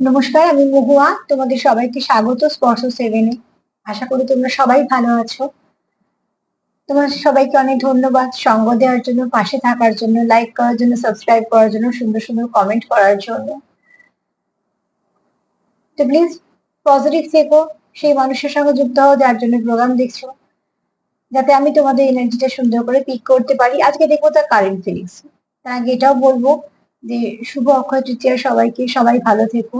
নমস্কার, আমি মহুয়া। তোমাদের সবাইকে স্বাগত স্পর্শ সেভেনে। আশা করি তোমরা সবাই ভালো আছো। তোমার সবাইকে অনেক ধন্যবাদ সঙ্গ দেওয়ার জন্য, পাশে থাকার জন্য লাইক করার জন্য সাবস্ক্রাইব করার জন্য, সুন্দর সুন্দর কমেন্ট করার জন্য। তো প্লিজ পজিটিভ থেকো, সেই মানুষের সঙ্গে যুক্ত হও যার জন্য প্রোগ্রাম দেখছ। যাতে আমি তোমাদের এনার্জিটা সুন্দর করে পিক করতে পারি। আজকে দেখব তার কারেন্ট ফিলিংস তার আগে এটাও বলব যে শুভ অক্ষয় তৃতীয়া সবাইকে, সবাই ভালো থেকো।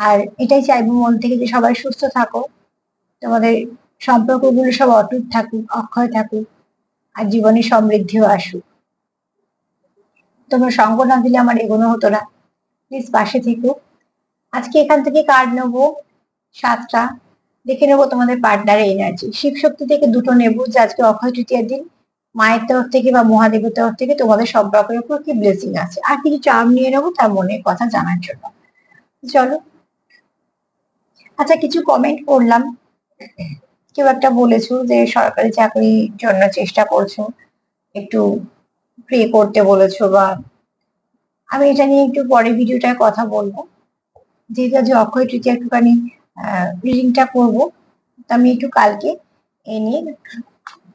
আর এটাই চাইব মন থেকে যে সবাই সুস্থ থাকো। তোমাদের সম্পর্কগুলো সব অটুট থাকুক, অক্ষয় থাকুক, আর জীবনে সমৃদ্ধিও আসুক। তোমরা সঙ্গ না দিলে আমার এগোনো হতো না। প্লিজ পাশে থেকো। আজকে এখান থেকে কার্ড নেব, সাতটা। দেখে নেব তোমাদের পার্টনারের এনার্জি শিব শক্তি থেকে দুটো নেব যে আজকে অক্ষয় তৃতীয়ার দিন। মায়ের তরফ থেকে বা মহাদেবের তরফ থেকে তোমাদের সম্পর্কের উপর কি ব্লেসিং আছে? আর কিছু চার্ম নিয়ে নেব তার মনের কথা জানার জন্য। চলো। আচ্ছা কিছু কমেন্ট করলাম। কেউ একটা বলেছ যে সরকারি চাকরির জন্য চেষ্টা করছ। একটু প্রে করতে বলেছ বা আমি এটা নিয়ে একটু পরে ভিডিওটায় কথা বলব। যেহেতু আজ অক্ষয় তৃতীয় একটুখানি রিডিংটা করব। তো আমি একটু কালকে এ নিয়ে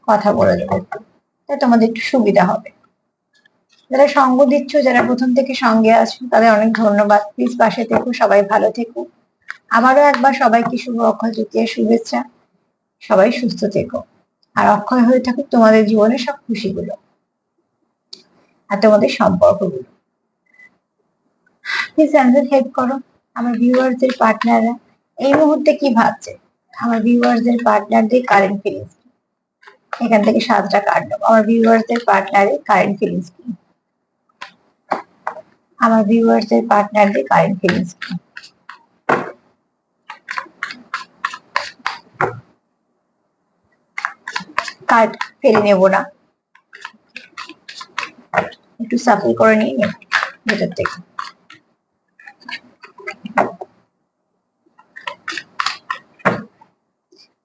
কথা বলে দেবো তাই তোমাদের একটু সুবিধা হবে। যারা সঙ্গ দিচ্ছ, যারা প্রথম থেকে সঙ্গে আছো, তাদের অনেক ধন্যবাদ। প্লিজ পাশে থেকো, সবাই ভালো থেকো। আবারও একবার সবাইকে শুভ অক্ষয় তৃতীয় শুভেচ্ছা। সবাই সুস্থ থেকো। আর অক্ষয় হয়ে থাকুক, তোমাদের জীবনে সব খুশিগুলো আর তোমাদের সম্পর্কগুলো। প্লিজ অ্যান্সার হেল্প করো। আমার ভিউয়ার্সদের পার্টনাররা এই মুহূর্তে কি ভাবছে? আমার ভিউয়ার্সদের পার্টনারদের কারেন্ট ফিলিংস এখান থেকে সাতটা কার্ড নেব। আমার ভিউয়ার্সদের পার্টনারের কারেন্ট ফিলিংস কি আমার ভিউয়ার্সদের পার্টনারদের কারেন্ট ফিলিংস কি কার্ড ফেলে নেব না। একটু সাফল করে নিয়ে নেব ভেতর থেকে।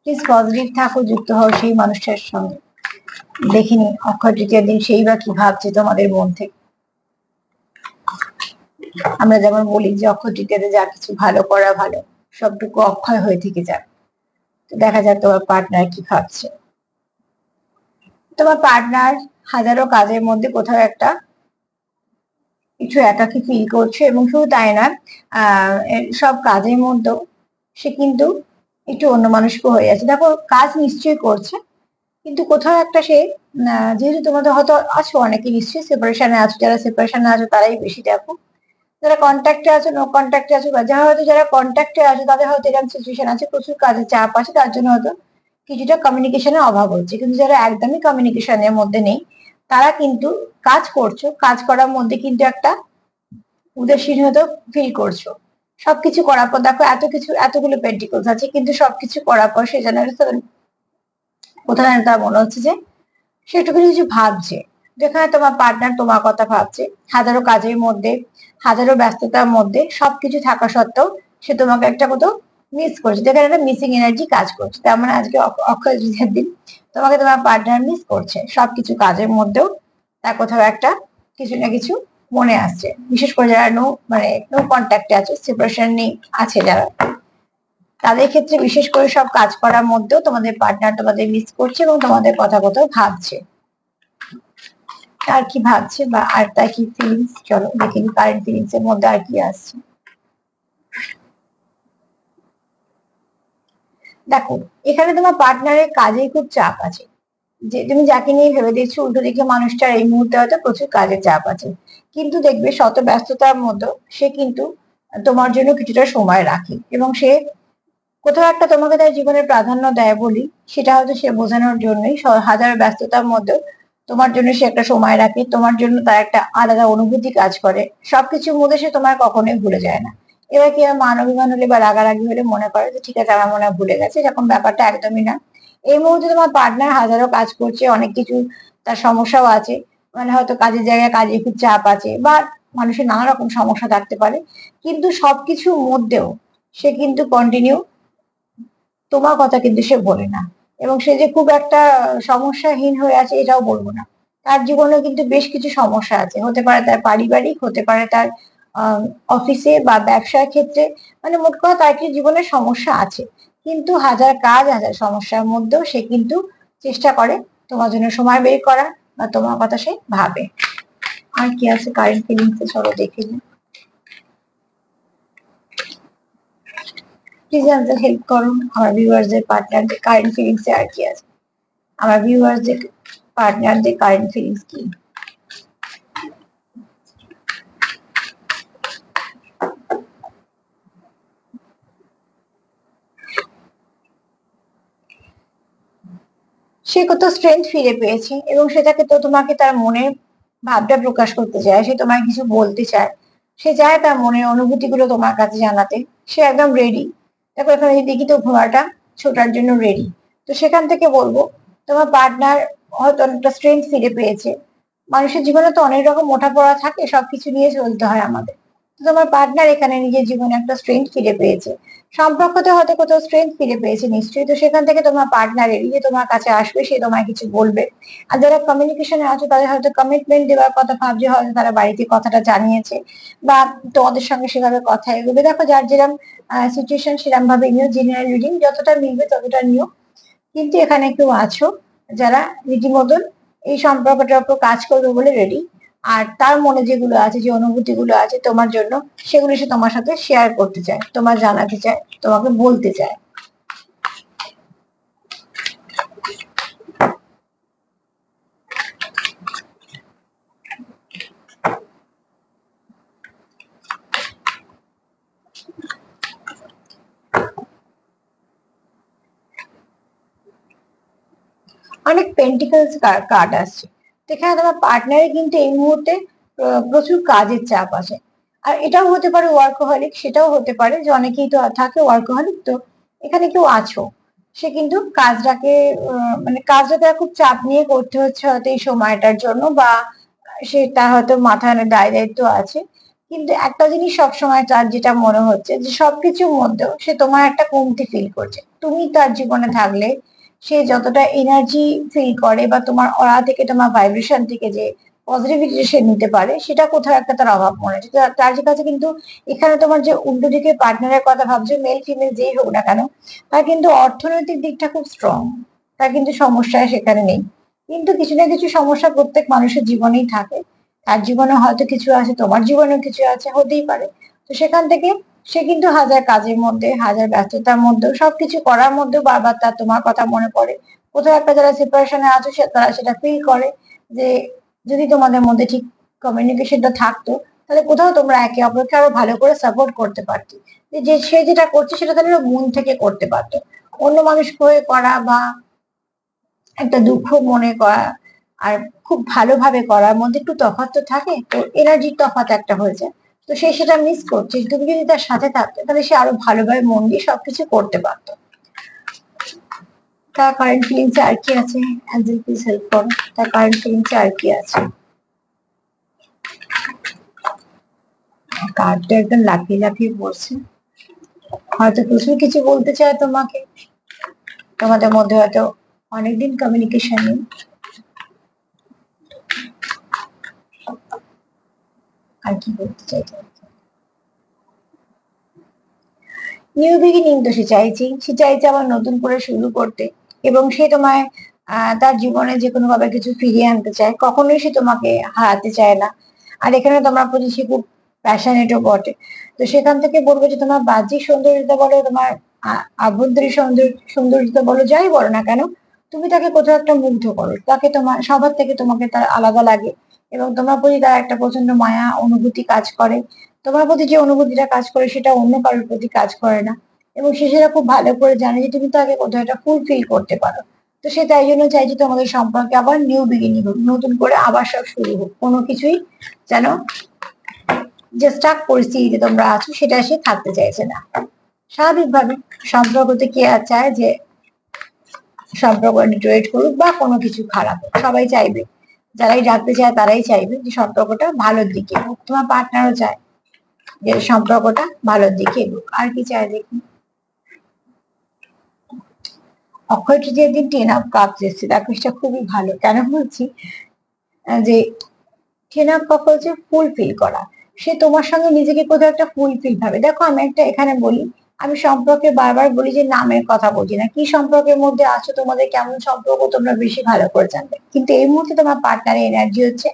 প্লিজ পজিটিভ থাকো যুক্ত হও সেই মানুষটার সঙ্গে। দেখিনি, অক্ষয় তৃতীয় দিন সেই বা কি ভাবছে তোমাদের মন থেকে। আমরা যেমন বলি যে অক্ষয় তৃতীয়তে যা কিছু ভালো করা ভালো, সবটুকু অক্ষয় হয়ে থেকে যাক। দেখা যাক তোমার পার্টনার কি ভাবছে। তোমার পার্টনার হাজারো কাজের মধ্যে কোথাও একটা কিছু একাকি ফিল করছে এবং শুধু তাই না সব কাজের মধ্যেও সে কিন্তু একটু অন্য মানুষকে হয়ে যাচ্ছে। দেখো, কাজ নিশ্চয়ই করছে, কিন্তু কোথাও একটা সে যেহেতু তোমাদের হয়তো আছো অনেকে নিশ্চয়ই সেপারেশনে আছো, যারা সেপারেশনে আছো তারাই বেশি দেখো। যারা কন্ট্যাক্টে আছো নো কন্ট্যাক্টে আছো, বা যারা হয়তো যারা কন্ট্যাক্টে আছে, তাদের হয়তো এরকম সিচুয়েশন আছে, প্রচুর কাজের চাপ আছে, তার জন্য হয়তো কিছুটা কমিউনিকেশনের অভাব হচ্ছে। কিন্তু যারা একদমই কমিউনিকেশনের মধ্যে নেই, তারা কিন্তু কাজ করছ, কাজ করার মধ্যে কিন্তু একটা উদাসীনতা ফিল করছ। সবকিছু করার পর, দেখো এত কিছু, এতগুলো পেন্টিকলস আছে, কিন্তু সবকিছু করার পর সে যেন কোথায় তার মনে হচ্ছে যে, সে একটু কিছু ভাবছে। যেখানে তোমার পার্টনার তোমার কথা ভাবছে, হাজারো কাজের মধ্যে, হাজারো ব্যস্ততার মধ্যে, সবকিছু থাকা সত্ত্বেও সে তোমাকে একটা কোথাও মিস করছে। যেখানে একটা মিসিং এনার্জি কাজ করছে। তেমন মানে আজকে অক্ষয় তৃতীয়ার দিন, তোমাকে তোমার পার্টনার মিস করছে। সবকিছু কাজের মধ্যেও, তার কোথাও একটা কিছু না কিছু মনে আসছে বিশেষ করে যারা নো মানে নো কন্ট্যাক্টে আছে সেপারেশন আছে যারা। তাদের ক্ষেত্রে বিশেষ করে সব কাজ করার মধ্যেও তোমাদের পার্টনার তোমাদের মিস করছে এবং তোমাদের কথা কোথাও ভাবছে। আর কি ভাবছে বা আর তার কি ফিলিংস চলো, দেখে নি কারেন্ট ফিলিংস এর মধ্যে আর কি আসছে। দেখো, এখানে তোমার পার্টনারের কাজে খুব চাপ আছে। যে তুমি যাকে নিয়ে ভেবে দেখছ, উল্টো দিকে মানুষটার এই মুহূর্তে হয়তো প্রচুর কাজের চাপ আছে। কিন্তু দেখবে শত ব্যস্ততার মধ্যে সে কিন্তু তোমার জন্য কিছুটা সময় রাখে এবং সে কোথাও একটা তোমাকে তার জীবনের প্রাধান্য দেয় বলি, সেটা হয়তো সে বোঝানোর জন্যই হাজার ব্যস্ততার মধ্যেও তোমার জন্য সে একটা সময় রাখে, তোমার জন্য তার একটা আলাদা অনুভূতি কাজ করে, সবকিছুর মধ্যে সে তোমার কখনোই ভুলে যায় না। এবার কি মান অভিমান হলে বা রাগারাগি হলে মনে করে যে ঠিক আছে, আমার মনে হয় ভুলে গেছে এরকম ব্যাপারটা একদমই না। এই মুহূর্তে তোমার পার্টনার হাজারো কাজ করছে, অনেক কিছু তার সমস্যাও আছে মানে হয়তো কাজের জায়গায় কাজে খুব চাপ আছে বা মানুষের নানা রকম সমস্যা থাকতে পারে। কিন্তু সবকিছুর মধ্যেও সে কিন্তু কন্টিনিউ তোমার কথা কিন্তু সে বলে না। এবং সে যে খুব একটা সমস্যাহীন হয়ে আছে এটাও বলব না। তার জীবনে কিন্তু বেশ কিছু সমস্যা আছে। হতে পারে তার পারিবারিক, হতে পারে তার অফিসে বা ব্যবসার ক্ষেত্রে। মানে মোট কথা তার কি জীবনে সমস্যা আছে। কিন্তু হাজার কাজ, হাজার সমস্যার মধ্যেও সে কিন্তু চেষ্টা করে তোমার জন্য সময় বের করা বা তোমার কথা সে ভাবে। আর কি আছে কারেন্ট ফিলিংস চলো দেখে নিই। প্লিজ আমাদের হেল্প করো। আমার ভিউয়ার্সদের পার্টনারদের কারেন্ট ফিলিংস আর কি আছে? আমার ভিউয়ার্সদের পার্টনারদের কারেন্ট ফিলিংস কি? সে কত স্ট্রেংথ ফিরে পেয়েছে এবং সেটাকে তো তোমাকে তার মনের ভাবটা প্রকাশ করতে চায়, সে তোমায় কিছু বলতে চায়, সে চায় তার মনের অনুভূতিগুলো তোমার কাছে জানাতে, সে একদম রেডি দেখো, এখানে দেখি তো ঘোড়াটা ছোটার জন্য রেডি তো সেখান থেকে বলব, তোমার পার্টনার হয়তো অনেকটা স্ট্রেংথ ফিরে পেয়েছে। মানুষের জীবনে তো অনেক রকম মোটা পড়া থাকে, সবকিছু নিয়ে চলতে হয় আমাদের। তোমার পার্টনার এখানে নিজের জীবনে একটা স্ট্রেংথ ফিরে পেয়েছে। সম্পর্কতে হয়তো কোথাও স্ট্রেংথ ফিরে পেয়েছে, নিশ্চয়ই তো সেখান থেকে তোমার পার্টনারেরই যে তোমার কাছে আসবে, সে তোমায় কিছু বলবে। আর যারা কমিউনিকেশনে আছে, তাদের হয়তো কমিটমেন্ট দেওয়ার কথা ভাবছে, হয়তো তারা বাড়িতে কথাটা জানিয়েছে, বা তোমাদের সঙ্গে সেভাবে কথা এগোবে। দেখো, যার যেরকম সিচুয়েশন সেরকম ভাবে নিও জেনারেল রিডিং যতটা মিলবে ততটা নিও কিন্তু এখানে কেউ আছো, যারা রীতিমতন এই সম্পর্কটার উপর কাজ করবে বলে রেডি আর তার মনে যেগুলো আছে, যে অনুভূতি গুলো আছে তোমার জন্য, সেগুলো সে তোমার সাথে শেয়ার করতে চায়, তোমার জানাতে চায়, তোমাকে বলতে চায়। অনেক পেন্টিকলস কার্ড আসছে। সেখানে তোমার পার্টনারে কিন্তু এই মুহূর্তে প্রচুর কাজের চাপ আছে। আর এটাও হতে পারে ওয়ার্কোহলিক সেটাও হতে পারে যে অনেকেই তো থাকে ওয়ার্কোহলিক তো এখানে কেউ আছো। সে কিন্তু কাজটাকে মানে কাজটাকে খুব চাপ নিয়ে করতে হচ্ছে হয়তো এই সময়টার জন্য বা সে সেটা হয়তো মাথায় দায় দায়িত্ব আছে। কিন্তু একটা জিনিস সবসময় তার যেটা মনে হচ্ছে যে সবকিছুর মধ্যেও সে তোমার একটা কমতি ফিল করছে। তুমি তার জীবনে থাকলে সে যতটা এনার্জি ফিল করে বা তোমার অরা থেকে, তোমার ভাইব্রেশন থেকে যে পজিটিভিটি সে নিতে পারে, সেটা কোথাও একটা তার অভাব মনে হচ্ছে। তার কাছে কিন্তু এখানে তোমার যে উল্টো দিকে পার্টনারের কথা ভাবছ মেল ফিমেল যেই হোক না কেন, তার কিন্তু অর্থনৈতিক দিকটা খুব স্ট্রং তার কিন্তু সমস্যা সেখানে নেই। কিন্তু কিছু না কিছু সমস্যা প্রত্যেক মানুষের জীবনেই থাকে। তার জীবনে হয়তো কিছু আছে, তোমার জীবনেও কিছু আছে, হতেই পারে। তো সেখান থেকে সে কিন্তু হাজার কাজের মধ্যে, হাজার ব্যস্ততার মধ্যে, সবকিছু করার মধ্যেও বারবার তার তোমার কথা মনে পড়ে। কোথাও একটা যারা সেপারেশনে আছে তারা সেটা ফিল করে যে, যদি তোমাদের মধ্যে ঠিক কমিউনিকেশনটা থাকতো, তাহলে কোথাও তোমরা একে অপরকে আরও ভালো করে সাপোর্ট করতে পারতি। যে সে যেটা করছে, সেটা তাহলে মন থেকে করতে পারতো। অন্য মানুষ হয়ে করা বা একটা দুঃখ মনে করা আর খুব ভালোভাবে করার মধ্যে একটু তফাৎ তো থাকে, তো এনার্জির তফাৎ একটা হয়েছে তো সে সেটা মিস করছে। তুমি যদি তার সাথে থাকতে, তাহলে সে আরও ভালোভাবে মন দিয়ে সবকিছু করতে পারত। তার কারেন্ট ফিলিংস আর কি আছে? অ্যাঞ্জেল প্লিজ হেল্প তার কারেন্ট ফিলিংস আর কি আছে? কার্ডটা একদম লাফিয়ে লাফিয়ে পড়ছে হয়তো প্রচুর কিছু বলতে চায় তোমাকে। তোমাদের মধ্যে হয়তো অনেকদিন কমিউনিকেশন নেই। নিউ বিগিনিং তো সে সে চাইছে আবার নতুন করে শুরু করতে। এবং সে তোমায় তার জীবনে যে কোনো ভাবে কিছু ফিরিয়ে আনতে চায়, কখনোই সে তোমাকে হারাতে চায় না। আর এখানে তোমার প্রতি সে খুব প্যাশনেটও বটে। তো সেখান থেকে বলব যে তোমার বাহ্যিক সৌন্দর্যতা বলো, তোমার আভ্যন্তরীণ সৌন্দর্য, সৌন্দর্যতা বলো, যাই বলো না কেন, তুমি তাকে কোথাও একটা মুগ্ধ করো। তাকে তোমার সবার থেকে তোমাকে তার আলাদা লাগে। এবং তোমার প্রতি তার একটা প্রচণ্ড মায়া, অনুভূতি কাজ করে। তোমার প্রতি যে অনুভূতিটা কাজ করে, সেটা অন্য কারোর প্রতি কাজ করে না। এবং সে সেটা খুব ভালো করে জানে যে, তুমি তাকে কোথাও একটা ফুলফিল করতে পারো। তো সে তাই জন্য চাইছে তোমাদের সম্পর্কে আবার নিউ বিগিনিং হোক, নতুন করে আবার সব শুরু হোক। কোনো কিছুই যেন যে স্টাক পরিস্থিতিতে তোমরা আছো, সেটা সে থাকতে চাইছে না। স্বাভাবিকভাবে সম্পর্কতে কে আর চায় যে, সম্পর্ক করুক বা কোনো কিছু খারাপ সবাই চাইবে যারাই ডাকতে চায় তারাই চাইবে যে সম্পর্কটা ভালোর দিকে তোমার পার্টনারও চায় যে সম্পর্কটা ভালোর দিকে এগুক আর কি চায় দেখি? অক্ষয় তৃতীয় দিন টেন আপ কাপ এসছে, দেখো সেটা খুবই ভালো। কেন বলছি? যে টেন আপ কাপ হচ্ছে ফুলফিল করা। সে তোমার সঙ্গে নিজেকে কোথাও একটা ফুলফিল ভাবে। দেখো আমি একটা এখানে বলি আমি সম্পর্কে বারবার বলি যে নামের কথা বলছি না। কি সম্পর্কের মধ্যে আছো? তোমাদের কেমন সম্পর্ক? তোমরা বেশি ভালো করে জানবে। কিন্তু এই মুহূর্তে তোমার পার্টনারের এনার্জি হচ্ছে।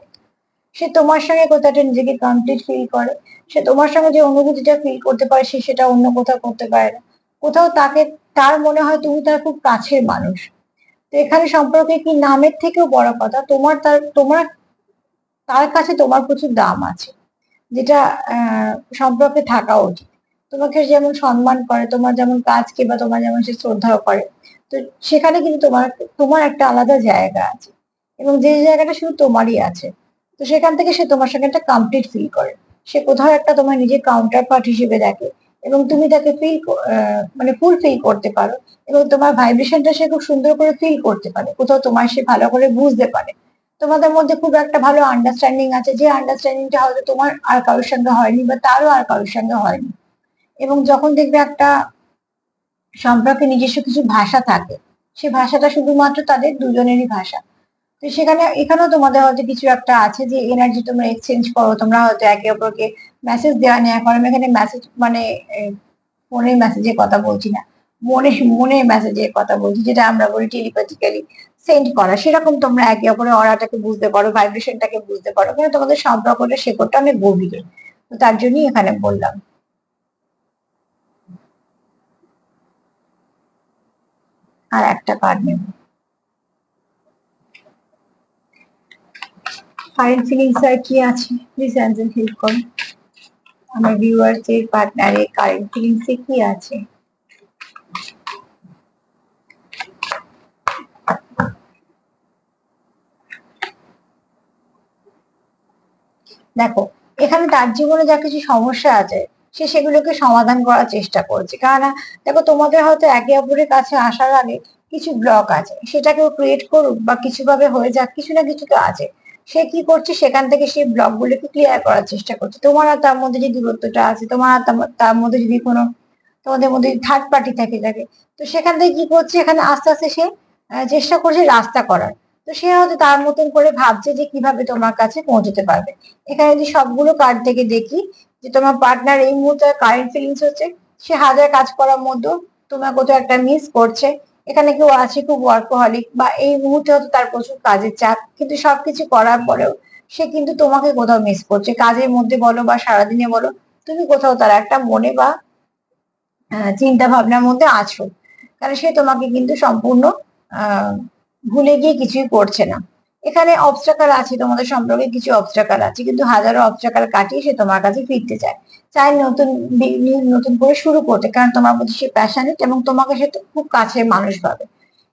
সে তোমার সঙ্গে কোথাও একটা নিজেকে কমপ্লিট ফিল করে। সে তোমার সঙ্গে যে অনুভূতিটা ফিল করতে পারে, সে সেটা অন্য কোথাও করতে পারে না। কোথাও তাকে, তার মনে হয় তুমি তার খুব কাছের মানুষ। তো এখানে সম্পর্কে কি নামের থেকেও বড় কথা, তোমার তার তোমার, তার কাছে তোমার প্রচুর দাম আছে। যেটা সম্পর্কে থাকা উচিত। তোমাকে যেমন সম্মান করে, তোমার যেমন কাজকে বা তোমার যেমন সে শ্রদ্ধা করে, তো সেখানে কিন্তু তোমার তোমার একটা আলাদা জায়গা আছে। এবং যে জায়গাটা শুধু তোমারই আছে, তো সেখান থেকে সে তোমার সঙ্গে একটা কমপ্লিট ফিল করে। সে কোথাও একটা তোমার নিজের কাউন্টার পার্ট হিসেবে দেখে এবং তুমি তাকে ফিল মানে ফুল ফিল করতে পারো এবং তোমার ভাইব্রেশনটা সে খুব সুন্দর করে ফিল করতে পারে। কোথাও তোমার সে ভালো করে বুঝতে পারে। তোমাদের মধ্যে খুব একটা ভালো আন্ডারস্ট্যান্ডিং আছে, যে আন্ডারস্ট্যান্ডিংটা হয়তো তোমার আর কারোর সঙ্গে হয়নি বা তারও আর কারোর সঙ্গে হয়নি। এবং যখন দেখবে একটা সম্পর্কে নিজস্ব কিছু ভাষা থাকে, সে ভাষাটা শুধুমাত্র তাদের দুজনেরই ভাষা। তো সেখানে, এখানেও তোমাদের হয়তো কিছু একটা আছে যে এনার্জি তোমরা এক্সচেঞ্জ করো, তোমরা হয়তো একে অপরকে মেসেজ দেওয়া নেওয়া করো। এখানে মেসেজ মানে ফোনের মেসেজের কথা বলছি না, মনে মনে মেসেজের কথা বলছি, যেটা আমরা বলি টেলিপ্যাথিক্যালি সেন্ড করা। সেরকম তোমরা একে অপরের অরাটাকে বুঝতে পারো ভাইব্রেশনটাকে বুঝতে পারো। কিন্তু তোমাদের সম্পর্কটা শেকড়টা অনেক গভীরে। তো তার জন্যই এখানে বললাম। আর একটা কার্ড নেব। কারেন্ট ফিলিংস আর কি আছে? প্লিজ অ্যান্সার হেল্প করো আমার ভিউয়ার্স এর পার্টনারের কারেন্ট ফিলিংস এ কি আছে? দেখো, এখানে তার জীবনে যা কিছু সমস্যা আছে সে সেগুলোকে সমাধান করার চেষ্টা করছে। কারণ দেখো তোমাদের হয়তো একে অপরের কাছে আসার আগে কিছু ব্লক আছে, সেটাকেও ক্রিয়েট করুক বা কিছু ভাবে হয়ে যাক, কিছু না কিছু তো আছে। সে কি করছে? সেখান থেকে সেই ব্লক গুলোকে ক্লিয়ার করার চেষ্টা করছে। তোমার আর তার মধ্যে যে দূরত্বটা আছে, তোমার আর তার মধ্যে যদি কোনো, তোমাদের মধ্যে থার্ড পার্টি থাকে থাকে, তো সেখান থেকে কি করছে? এখানে আস্তে আস্তে সে চেষ্টা করছে রাস্তা করার। তো সে হয়তো তার মতন করে ভাবছে যে কীভাবে তোমার কাছে পৌঁছতে পারবে। এখানে যদি সবগুলো কার্ড থেকে দেখি যে তোমার পার্টনার এই মুহূর্তে কারেন্ট ফিলিংস হচ্ছে, সে হাজার কাজ করার মধ্যেও তোমার কোথাও একটা মিস করছে। এখানে কেউ আছে খুব ওয়ার্কহলিক বা এই মুহূর্তে হয়তো তার প্রচুর কাজের চাপ, কিন্তু সবকিছু করার পরেও সে কিন্তু তোমাকে কোথাও মিস করছে। কাজের মধ্যে বলো বা সারাদিনে বলো, তুমি কোথাও তার একটা মনে বা চিন্তা ভাবনার মধ্যে আছো। কারণ সে তোমাকে কিন্তু সম্পূর্ণ ভুলে গিয়ে কিছুই করছে না। এখানে অবস্ট্রাকাল আছে, তোমাদের সম্পর্কে কিছু অবস্ট্রাকাল আছে, কিন্তু হাজারো অবস্ট্রাকাল কাটিয়ে সে তোমার কাছে ফিরতে চায়। চাই নতুন নতুন করে শুরু করতে, কারণ তোমার প্রতি সে প্যাশনেট এবং তোমাকে সে তো খুব কাছের মানুষ ভাবে।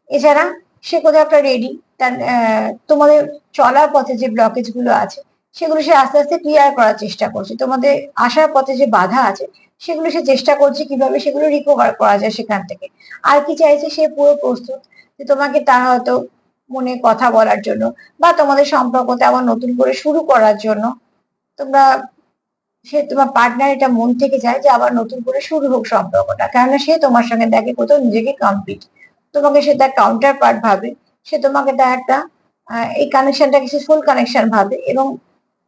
এছাড়া সে কোথাও একটা রেডি তার তোমাদের চলার পথে যে ব্লকেজগুলো আছে, সেগুলো সে আস্তে আস্তে ক্লিয়ার করার চেষ্টা করছে। তোমাদের আসার পথে যে বাধা আছে, সেগুলো সে চেষ্টা করছে কীভাবে সেগুলো রিকভার করা যায় সেখান থেকে। আর কি চাইছে সে পুরো প্রস্তুত যে তোমাকে তার হয়তো মনে কথা বলার জন্য বা তোমাদের সম্পর্কতে আবার নতুন করে শুরু করার জন্য। তোমরা সে তোমার পার্টনার এটা মন থেকে চায় যে আবার নতুন করে শুরু হোক সম্পর্কটা। কেননা সে তোমার সঙ্গে দেখে কোথাও নিজেকে কমপ্লিট তোমাকে সে তার কাউন্টার পার্ট ভাবে। সে তোমাকে তার একটা এই কানেকশনটাকে সে ফুল কানেকশন ভাবে এবং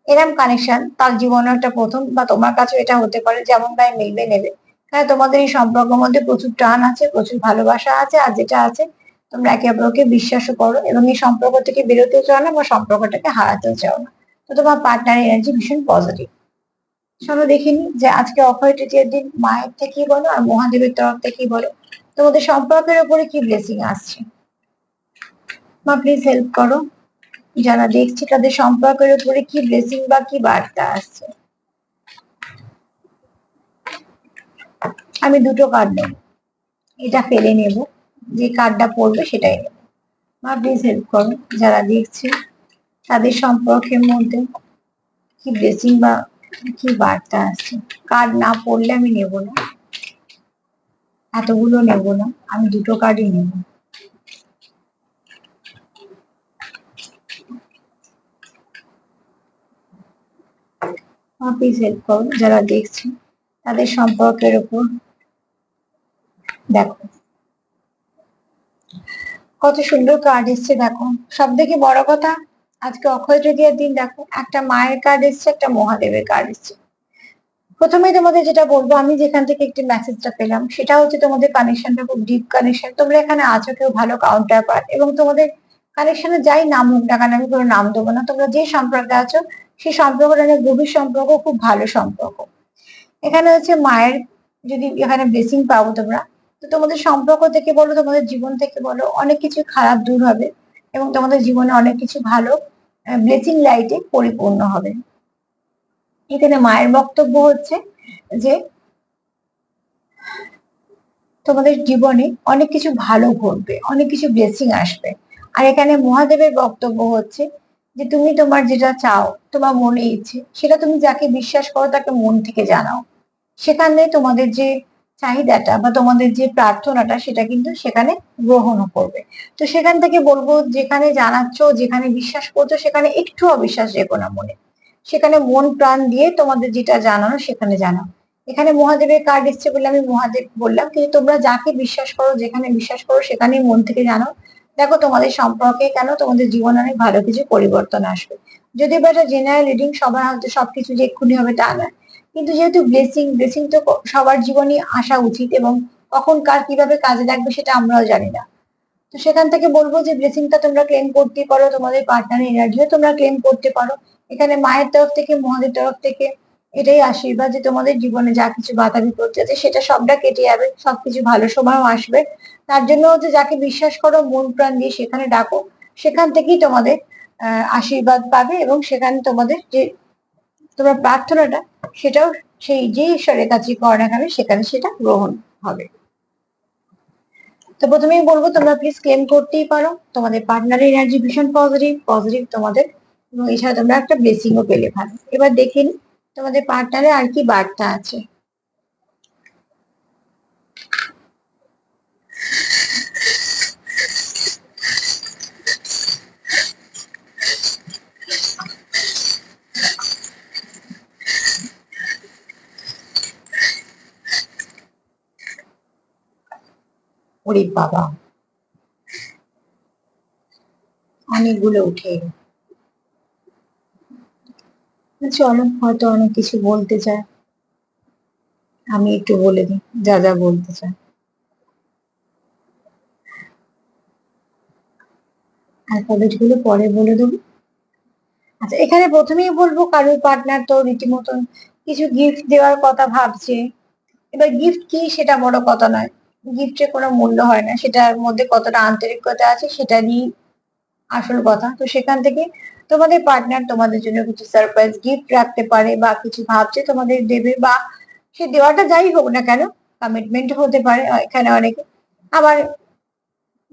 এরম কানেকশন তার জীবনে একটা প্রথম বা তোমার কাছে এটা হতে পারে যেমন ভাই মিলবে নেবে। কারণ তোমাদের এই সম্পর্কের মধ্যে প্রচুর টান আছে, প্রচুর ভালোবাসা আছে আর যেটা আছে তোমরা একে অপরকে বিশ্বাসও করো এবং এই সম্পর্ক থেকে বেরোতেও চাও না বা সম্পর্কটাকে হারাতেও চাও না। তো তোমার পার্টনার এনার্জি ভীষণ পজিটিভ চলো দেখিনি যে আজকে অক্ষয় তৃতীয়ের দিন মায়ের থেকেই বলো আর মহাদেবের তরফ থেকেই বলো। তোমাদের সম্পর্কের উপরে কি ব্লেসিং আসছে? মা প্লিজ হেল্প করো। যারা দেখছি তাদের সম্পর্কের উপরে কি ব্লেসিং বা কি বার্তা আসছে? আমি দুটো কার্ড নেব। এটা ফেলে নেব। যে কার্ডটা পড়বে সেটাই মা প্লিজ হেল্প করো। যারা দেখছে, তাদের সম্পর্কের মধ্যে কি ব্লেসিং বা কি বার্তা আছে? কার্ড না পড়লে আমি নেব না। এতগুলো নেব না। আমি দুটো কার্ডই নেব। প্লিজ হেল্প করো। যারা দেখছে, তাদের সম্পর্কের উপর দেখো। কত সুন্দর কার্ড এসছে দেখো। সব থেকে বড় কথা, আজকে অক্ষয় তৃতীয়ার দিন দেখো, একটা মায়ের কার্ড এসছে, একটা মহাদেবের কার্ড এসছে। প্রথমে তোমাদের যেটা বলব, আমি যেখান থেকে একটি মেসেজটা পেলাম, সেটা হচ্ছে তোমাদের কানেকশনটা খুব ডিপ কানেকশন তোমরা এখানে আছো, কেউ ভালো কাউন্টার পার এবং তোমাদের কানেকশনে যাই নাম হোক না কেন, আমি কোনো নাম দেবো না। তোমরা যে সম্পর্কে আছো, সেই সম্পর্কটা অনেক গভীর সম্পর্ক, খুব ভালো সম্পর্ক। এখানে হচ্ছে মায়ের যদি এখানে ব্লেসিং পাবো তোমরা তো তোমাদের সম্পর্ক থেকে বলো, তোমাদের জীবন থেকে বলো, অনেক কিছু খারাপ দূর হবে এবং তোমাদের জীবনে অনেক কিছু ভালো ব্লেসিং লাইটে পরিপূর্ণ হবে। এখানে মায়ের বক্তব্য হচ্ছে যে তোমাদের জীবনে অনেক কিছু ভালো ঘটবে, অনেক কিছু ব্লেসিং আসবে। আর এখানে মহাদেবের বক্তব্য হচ্ছে যে তুমি তোমার যেটা চাও, তোমার মনে ইচ্ছে, সেটা তুমি যাকে বিশ্বাস করো তাকে মন থেকে জানাও। সেখানে তোমাদের যে চাহিদাটা বা তোমাদের যে প্রার্থনাটা সেটা কিন্তু সেখানে গ্রহণও করবে। তো সেখান থেকে বলব, যেখানে জানাচ্ছ, যেখানে বিশ্বাস করছ, সেখানে একটু অবিশ্বাস রেখো না মনে। সেখানে মন প্রাণ দিয়ে তোমাদের যেটা জানানো সেখানে জানাও। এখানে মহাদেবের কার্ড এসছে বলে আমি মহাদেব বললাম, কিন্তু তোমরা যাকে বিশ্বাস করো, যেখানে বিশ্বাস করো, সেখানেই মন থেকে জানো দেখো তোমাদের সম্পর্কে কেন তোমাদের জীবনে অনেক ভালো কিছু পরিবর্তন আসবে। যদি বা জেনারেল রিডিং সবার হয়তো সবকিছু যে এক্ষুনি হবে তা নয়। কিন্তু যেহেতু ব্লেসিং ব্লেসিং তো সবার জীবনই আসা উচিত এবং কখন কার কীভাবে কাজে লাগবে সেটা আমরাও জানি না। তো সেখান থেকে বলব যে ব্লেসিংটা তোমরা ক্লেম করতে পারো, তোমাদের পার্টনারের এনার্জিও তোমরা ক্লেম করতে পারো। এখানে মায়ের তরফ থেকে মহাদের তরফ থেকে এটাই আশীর্বাদ যে তোমাদের জীবনে যা কিছু বাধা বিপত্তি আছে সেটা সবটা কেটে যাবে, সবকিছু ভালো সময়ও আসবে। তার জন্য হচ্ছে যাকে বিশ্বাস করো, মন প্রাণ দিয়ে সেখানে ডাকো, সেখান থেকেই তোমাদের আশীর্বাদ পাবে এবং সেখানে তোমাদের যে তোমার প্রার্থনাটা সেটাও সেই যে ঈশ্বরের কাছে করো না কেন সেখানে সেটা গ্রহণ হবে। তো প্রথমেই বলব, তোমরা প্লিজ ক্লেম করতেই পারো। তোমাদের পার্টনারের এনার্জি ভীষণ পজিটিভ পজিটিভ তোমাদের। এবং এছাড়া তোমরা একটা ব্লেসিংও পেলে ভালো। এবার দেখিনি তোমাদের পার্টনারে আর কি বার্তা আছে? ওরে বাবা। অনেকগুলো উঠে চলো হয়তো অনেক কিছু বলতে চায়। আমি একটু বলে দিই, যা যা বলতে চায়। অ্যালফাবেটগুলো পরে বলে দেবো। আচ্ছা এখানে প্রথমেই বলব, কারোর পার্টনার তো রীতিমতন কিছু গিফট দেওয়ার কথা ভাবছে। এবার গিফট কি সেটা বড় কথা নয়। গিফটের কোনো মূল্য হয় না। সেটার মধ্যে কতটা আন্তরিকতা আছে সেটা নিয়ে আসল কথা। তো সেখান থেকে তোমাদের পার্টনার তোমাদের জন্য কিছু সারপ্রাইজ গিফট রাখতে পারে বা কিছু ভাবছে তোমাদের দেবে বা সে দেওয়াটা যাই হোক না কেন কমিটমেন্ট হতে পারে এখানে অনেকে। আবার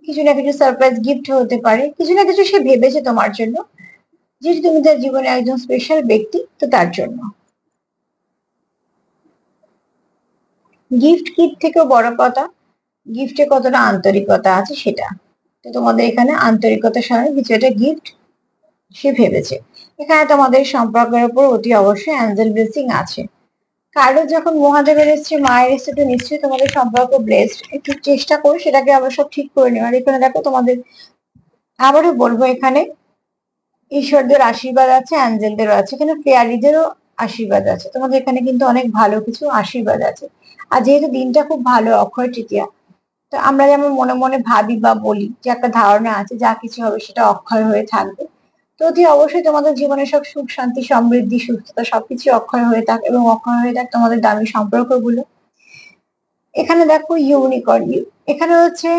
কিছু না কিছু সারপ্রাইজ গিফট হতে পারে। কিছু না কিছু সে ভেবেছে তোমার জন্য। যেহেতু তুমি তার জীবনে একজন স্পেশাল ব্যক্তি, তো তার জন্য। গিফট কিট থেকেও বড় কথা। গিফটে কতটা আন্তরিকতা আছে সেটা। তো তোমাদের এখানে আন্তরিকতার সঙ্গে কিছু একটা গিফট সে ভেবেছে। এখানে তোমাদের সম্পর্কের উপর অতি অবশ্যই অ্যাঞ্জেল ব্লেসিং আছে। কারও যখন মহাদেবের এসছে মায়ের এসছে তো নিশ্চয়ই তোমাদের সম্পর্ক ব্লেসড একটু চেষ্টা করো, সেটাকে আবার সব ঠিক করে নেওয়ার। এখানে দেখো তোমাদের, আবারও বলব এখানে, ঈশ্বরদের আশীর্বাদ আছে অ্যাঞ্জেলদেরও আছে। এখানে ফেয়ারিদেরও আশীর্বাদ আছে। তোমাদের এখানে কিন্তু অনেক ভালো কিছু আশীর্বাদ আছে। আর যেহেতু দিনটা খুব ভালো, অক্ষয় তৃতীয়া তো আমরা যেমন মনে মনে ভাবি বা বলি যে একটা ধারণা আছে, যা কিছু হবে সেটা অক্ষয় হয়ে থাকবে। তো অতি অবশ্যই তোমাদের জীবনে সব সুখ, শান্তি, সমৃদ্ধি, সুস্থতা সবকিছু অক্ষয় হয়ে থাক এবং অক্ষয় হয়ে থাক তোমাদের দামি সম্পর্কগুলো। এখানে দেখো ইউনিকর্ন এখানে হচ্ছে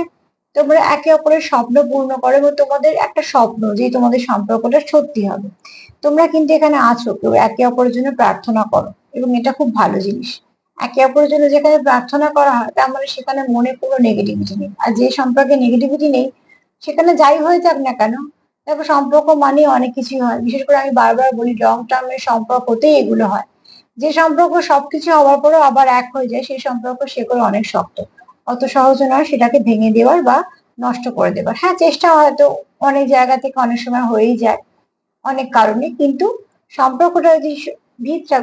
তোমরা একে অপরের স্বপ্ন পূর্ণ করো এবং তোমাদের একটা স্বপ্ন যে তোমাদের সম্পর্কটা সত্যি হবে। তোমরা কিন্তু এখানে আছো, কেউ একে অপরের জন্য প্রার্থনা করো এবং এটা খুব ভালো জিনিস। একে অপরের জন্য যেখানে প্রার্থনা করা হয়, তার মানে সেখানে মনে কোনো নেগেটিভিটি নেই। আর যে সম্পর্কে নেগেটিভিটি নেই, সেখানে যাই হয়ে যাক না কেন, দেখো সম্পর্ক মানে অনেক কিছুই হয়। বিশেষ করে আমি বারবার বলি লং টার্মের সম্পর্কতেই এগুলো হয়। যে সম্পর্ক সবকিছু হওয়ার পরেও আবার এক হয়ে যায়, সেই সম্পর্ক সে করে অনেক শক্ত। অত সহজ নয় সেটাকে ভেঙে দেওয়ার বা নষ্ট করে দেওয়ার। হ্যাঁ চেষ্টা হয়তো অনেক জায়গা থেকে অনেক সময় হয়েই যায়, অনেক কারণে। কিন্তু সম্পর্কটা যদি ভিতটা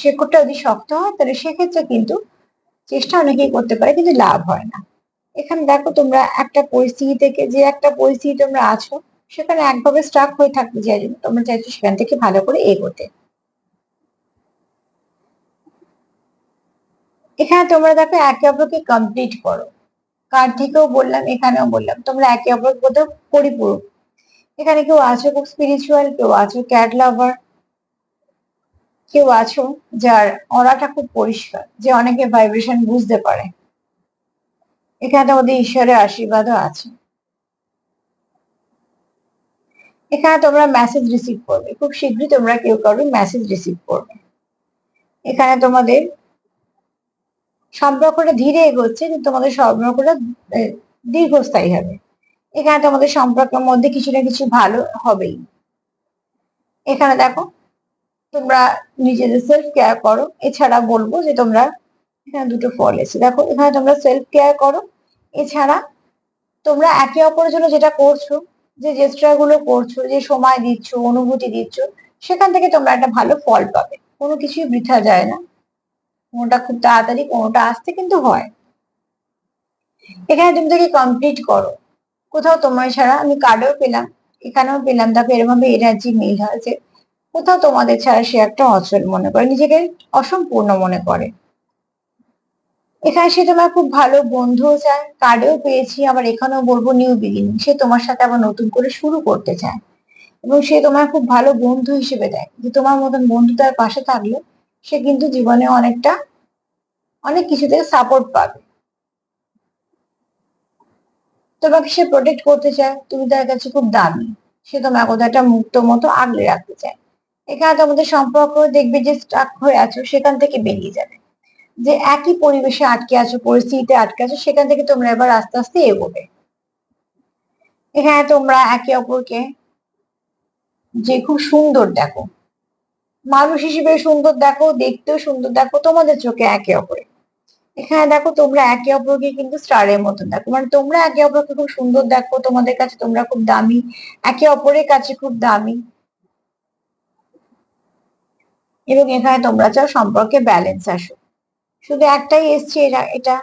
শেকড়টা যদি শক্ত হয়, তাহলে সেক্ষেত্রে কিন্তু চেষ্টা অনেকেই করতে পারে, কিন্তু লাভ হয় না। এখানে দেখো তোমরা একটা পরিস্থিতি থেকে যে একটা পরিস্থিতি তোমরা আছো, সেখানে একভাবে স্টাক হয়ে থাকতে চাই, তোমরা চাইছো সেখান থেকে ভালো করে এগোতে। এখানে তোমরা দেখো একে অপরকে কমপ্লিট করো। কার থেকেও বললাম, এখানেও বললাম, তোমরা একে অপরকে পরিপূরক। এখানে কেউ আছো খুব স্পিরিচুয়াল কেউ আছো ক্যাট লাভার কেউ আছো যার অরাটা খুব পরিষ্কার, যে অনেকে ভাইব্রেশন বুঝতে পারে। এখানে তোমাদের ঈশ্বরের আশীর্বাদও আছে। এখানে তোমরা মেসেজ রিসিভ করবে। খুব শীঘ্রই তোমরা কেউ কারোর মেসেজ রিসিভ করবে। এখানে তোমাদের সম্পর্কটা ধীরে এগোচ্ছে, কিন্তু তোমাদের সম্পর্কটা দীর্ঘস্থায়ী হবে। এখানে তোমাদের সম্পর্কের মধ্যে কিছু না কিছু ভালো হবেই। এখানে দেখো তোমরা নিজেদের সেলফ কেয়ার করো। এছাড়া বলব যে তোমরা এখানে দুটো ফল এসে দেখো, এখানে তোমরা সেলফ কেয়ার করো। এছাড়া তোমরা একে অপরের জন্য যেটা করছ, যে জেস্টারগুলো করছ, যে সময় দিচ্ছ, অনুভূতি দিচ্ছ, সেখান থেকে তোমরা একটা ভালো ফল পাবে। কোনো কিছুই বৃথা যায় না। কোনোটা খুব তাড়াতাড়ি, কোনোটা আসতে কিন্তু হয়। এখানে তুমি থেকে কমপ্লিট করো, কোথাও তোমার ছাড়া আমি কার্ডেও পেলাম, এখানেও পেলাম। দেখো এরভাবে এনার্জি মিল হয়েছে। কোথাও তোমাদের ছাড়া সে একটা অচল মনে করে, নিজেকে অসম্পূর্ণ মনে করে। এখানে সে তোমার খুব ভালো বন্ধুও চায় কার্ডেও পেয়েছি, আবার এখানেও বলব নিউ বিগিনিং সে তোমার সাথে আবার নতুন করে শুরু করতে চায়। এবং সে তোমার খুব ভালো বন্ধু হিসেবে দেয়। যে তোমার মতন বন্ধু তার পাশে থাকলে সে কিন্তু জীবনে অনেকটা, অনেক কিছু থেকে সাপোর্ট পাবে। তোমাকে সে প্রোটেক্ট করতে চায়, তুমি তার কাছে খুব দামি। সে তোমার কোথাও একটা মুক্ত মতো আগলে রাখতে চায়। এখানে তোমাদের সম্পর্ক দেখবে যে স্টাক হয়ে আছো, সেখান থেকে বেরিয়ে যাবে। যে একই পরিবেশে আটকে আছো, পরিস্থিতিতে আটকে আছো, সেখান থেকে তোমরা এবার আস্তে আস্তে এগোবে। এখানে তোমরা একে অপরকে যে খুব সুন্দর দেখো। মানুষ হিসেবে সুন্দর দেখো, দেখতেও সুন্দর দেখো, তোমাদের চোখে একে অপরে এখানে দেখো তোমরা একে অপরকে কিন্তু স্টারের মতন দেখো। মানে তোমরা একে অপরকে খুব সুন্দর দেখো, তোমাদের কাছে তোমরা খুব দামি, একে অপরের কাছে খুব দামি। এবং এখানে তোমরা চাও সম্পর্কে ব্যালেন্স আসো। শুধু একটাই এসছে এটা এটা,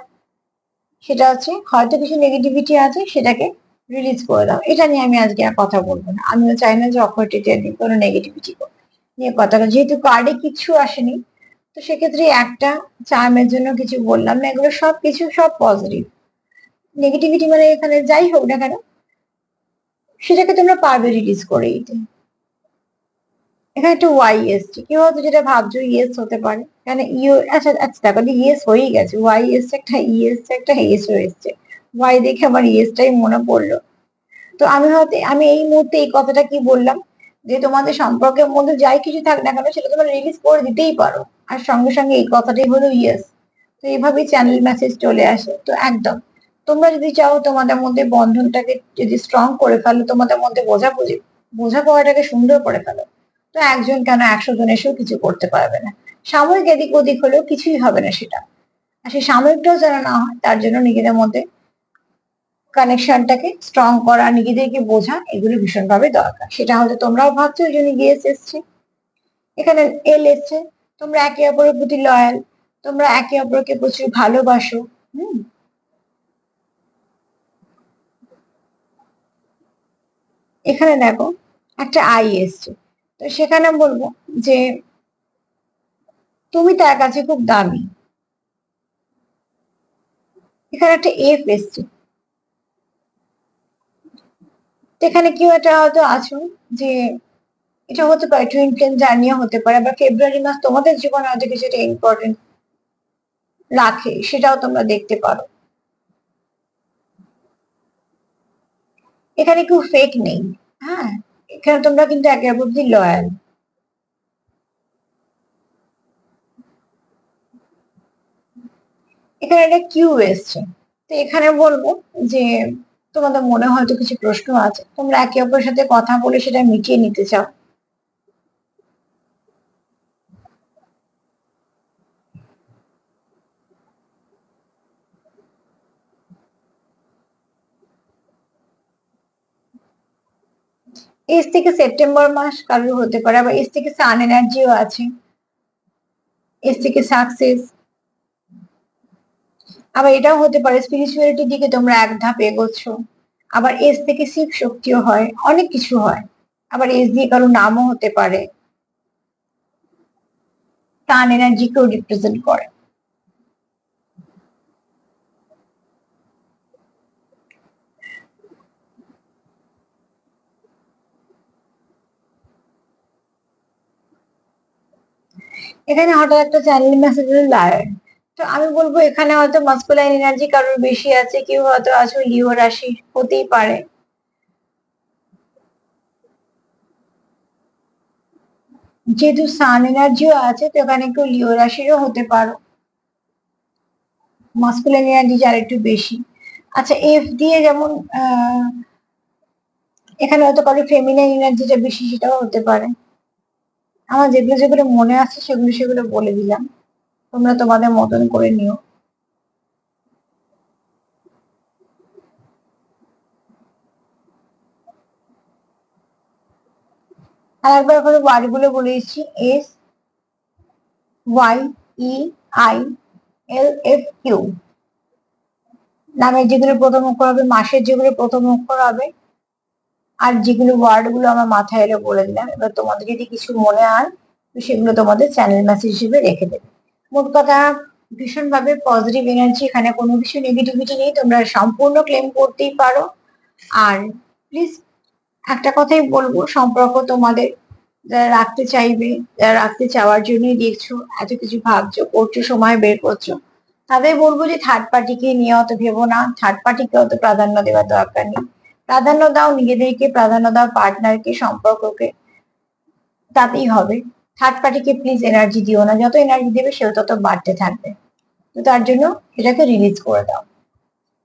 সেটা হচ্ছে হয়তো কিছু নেগেটিভিটি আছে, সেটাকে রিলিজ করে দাও। এটা নিয়ে আমি আজকে আর কথা বলব না। আমিও চাই না যে নিয়ে কোনো নেগেটিভিটি নিয়ে কথা। যেহেতু কার্ডে কিছু আসেনি, তো সেক্ষেত্রে একটা চার্মের জন্য কিছু বললাম না। এগুলো সব কিছু সব পজিটিভ নেগেটিভিটি মানে এখানে যাই হোক না কেন, সেটাকে তোমরা পারবে রিলিজ করে দিতে। এখানে একটা ওয়াই এসছে। কেউ হয়তো যেটা ভাবছ ইয়েস হতে পারে? এখানে ইউ আচ্ছা আচ্ছা দেখো ইয়েস হয়েই গেছে। ওয়াই এসছে একটা ই এসছে, একটা এস এসছে ওয়াই দেখে আমার ইয়েসটাই মনে পড়ল। তো আমি হয়তো আমি এই মুহূর্তে এই কথাটা কি বললাম? যে তোমাদের সম্পর্কের মধ্যে যাই কিছু থাক না কেন সেটা তোমরা রিলিজ করে দিতেই পারো। আর সঙ্গে সঙ্গে এই কথাটাই হলো ইয়েস তো এইভাবেই চ্যানেল মেসেজ চলে আসে। তো একদম, তোমরা যদি চাও তোমাদের মধ্যে বন্ধনটাকে যদি স্ট্রং করে ফেলো, তোমাদের মধ্যে বোঝাবুঝি, বোঝাপড়াটাকে সুন্দর করে ফেলো। তো একজন কেন একশো জন এসেও কিছু করতে পারবে না? সাময়িক এদিক ওদিক হলেও কিছুই হবে না সেটা। আর সেই সাময়িকটাও যেন না হয়, তার জন্য নিজেদের মধ্যে কানেকশনটাকে স্ট্রং করা, নিজেদেরকে বোঝা, এগুলো ভীষণভাবে দরকার। সেটা হয়তো তোমরাও ভাবছ ওই জন্য গিয়েস এসছে। এখানে এল এসছে। তোমরা একে অপরের প্রতি লয়াল তোমরা একে অপরকে প্রচুর ভালোবাসো। হুম? এখানে দেখো, একটা আই এসছে। তো সেখানে বলব যে তুমি তার কাছে খুব দামি। এখানে একটা এফ এসছে এখানে কেউ এটা হয়তো আছো যে এটা হতে পারে টুইন ফ্লেম জার্নিও হতে পারে, বা ফেব্রুয়ারি মাস তোমাদের জীবনে হয়তো কিছু একটা ইম্পর্টেন্ট রাখে, সেটাও তোমরা দেখতে পারো। এখানে কেউ ফেক নেই হ্যাঁ? এখানে তোমরা কিন্তু একে অপরকে লয়াল এখানে একটা কিউ এসছে। তো এখানে বলব যে, তোমাদের মনে হয়তো কিছু প্রশ্ন আছে। তোমরা একে অপরের সাথে কথা বলে সেটা মিটিয়ে নিতে চাও। এস থেকে সেপ্টেম্বর মাস কারোর হতে পারে, আবার এস থেকে সান এনার্জিও আছে। এস থেকে সাকসেস আবার এটাও হতে পারে স্পিরিচুয়ালিটির দিকে তোমরা এক ধাপ এগোচ্ছ। আবার এস থেকে শিব শক্তিও হয়, অনেক কিছু হয়। আবার এস দিয়ে কারও নামও হতে পারে। টান এনার্জিকেও রিপ্রেজেন্ট করে। এখানে হঠাৎ একটা চ্যানেল মেসেজ লায়ন তো আমি বলব, এখানে হয়তো মাস্কুলাইন এনার্জি কারোর বেশি আছে, কেউ হয়তো আছো লিও রাশি, হতেই পারে। যেহেতু সান এনার্জিও আছে, তো এখানে একটু লিও রাশিরও হতে পারো। মাস্কুলাইন এনার্জি যার একটু বেশি। আচ্ছা এফ দিয়ে যেমন এখানে হয়তো কারও ফেমিনাইন এনার্জিটা বেশি, সেটাও হতে পারে। আমার যেগুলো যেগুলো মনে আছে, সেগুলো সেগুলো বলে দিলাম। তোমরা তোমাদের মতন করে নিও। আর একবার করে ওয়ার্ডগুলো বলে দিচ্ছি। S Y E I L F Q নামের যেগুলো প্রথম অক্ষর হবে, মাসের যেগুলো প্রথম অক্ষর হবে আর যেগুলো ওয়ার্ডগুলো আমার মাথায় এলে বলে দিলাম, এবার তোমাদের যদি কিছু মনে হয়, তো সেগুলো তোমাদের চ্যানেল মেসেজ হিসেবে রেখে দেবে। মোট কথা ভীষণ ভাবে পজিটিভ এনার্জি এখানে কোনো কিছু নেগেটিভিটি নেই, তোমরা সম্পূর্ণ ক্লেম করতেই পারো। আর প্লিজ একটা কথাই বলব, সম্পর্ক তোমাদের যারা রাখতে চাইবে, যারা রাখতে চাওয়ার জন্যই দেখছ এত কিছু ভাবছ, করছ, সময় বের করছ, তাদের বলব যে থার্ড পার্টিকে নিয়ে অত ভেবো না থার্ড পার্টিকে অত প্রাধান্য দেওয়ার দরকার নেই। প্রাধান্য দাও নিজেদেরকে, প্রাধান্য দাও পার্টনারকে সম্পর্ককে। তাতেই হবে। থার্ড পার্টিকে প্লিজ এনার্জি দিও না। যত এনার্জি দেবে সেও তত বাড়তে থাকবে। তো তার জন্য এটাকে রিলিজ করে দাও।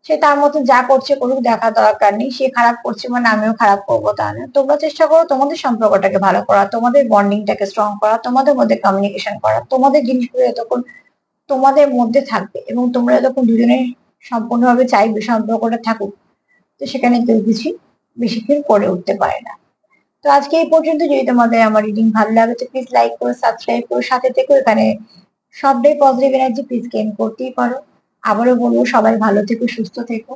সে তার মতো যা করছে করুক দেখা দরকার নেই। সে খারাপ করছে মানে আমিও খারাপ করব তা না। তোমরা চেষ্টা করো তোমাদের সম্পর্কটাকে ভালো করা, তোমাদের বন্ডিংটাকে স্ট্রং করা, তোমাদের মধ্যে কমিউনিকেশন করা। তোমাদের জিনিসগুলো যতক্ষণ তোমাদের মধ্যে থাকবে এবং তোমরা যতক্ষণ দুজনে সম্পূর্ণভাবে চাইবে সম্পর্কটা থাকুক। তো সেখানে কেউ কিছু বেশিক্ষণ করে উঠতে পারে না। তো আজকে এই পর্যন্ত যদি তোমাদের আমার রিডিং ভালো লাগে তো প্লিজ লাইক করো সাবস্ক্রাইব করো, সাথে থেকো এখানে সবটাই পজিটিভ এনার্জি প্লিজ গেইন করতেই পারো। আবারও বলব, সবাই ভালো থেকো, সুস্থ থেকো।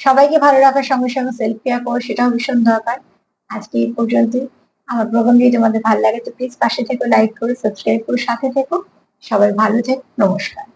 সবাইকে ভালো রাখার সঙ্গে সঙ্গে সেলফ কেয়ার করো, সেটাও ভীষণ দরকার। আজকে এই পর্যন্তই। আমার প্রোগ্রাম যদি তোমাদের ভালো লাগে তো প্লিজ পাশে থেকো লাইক করো সাবস্ক্রাইব করো, সাথে থেকো। সবাই ভালো থেকো, নমস্কার।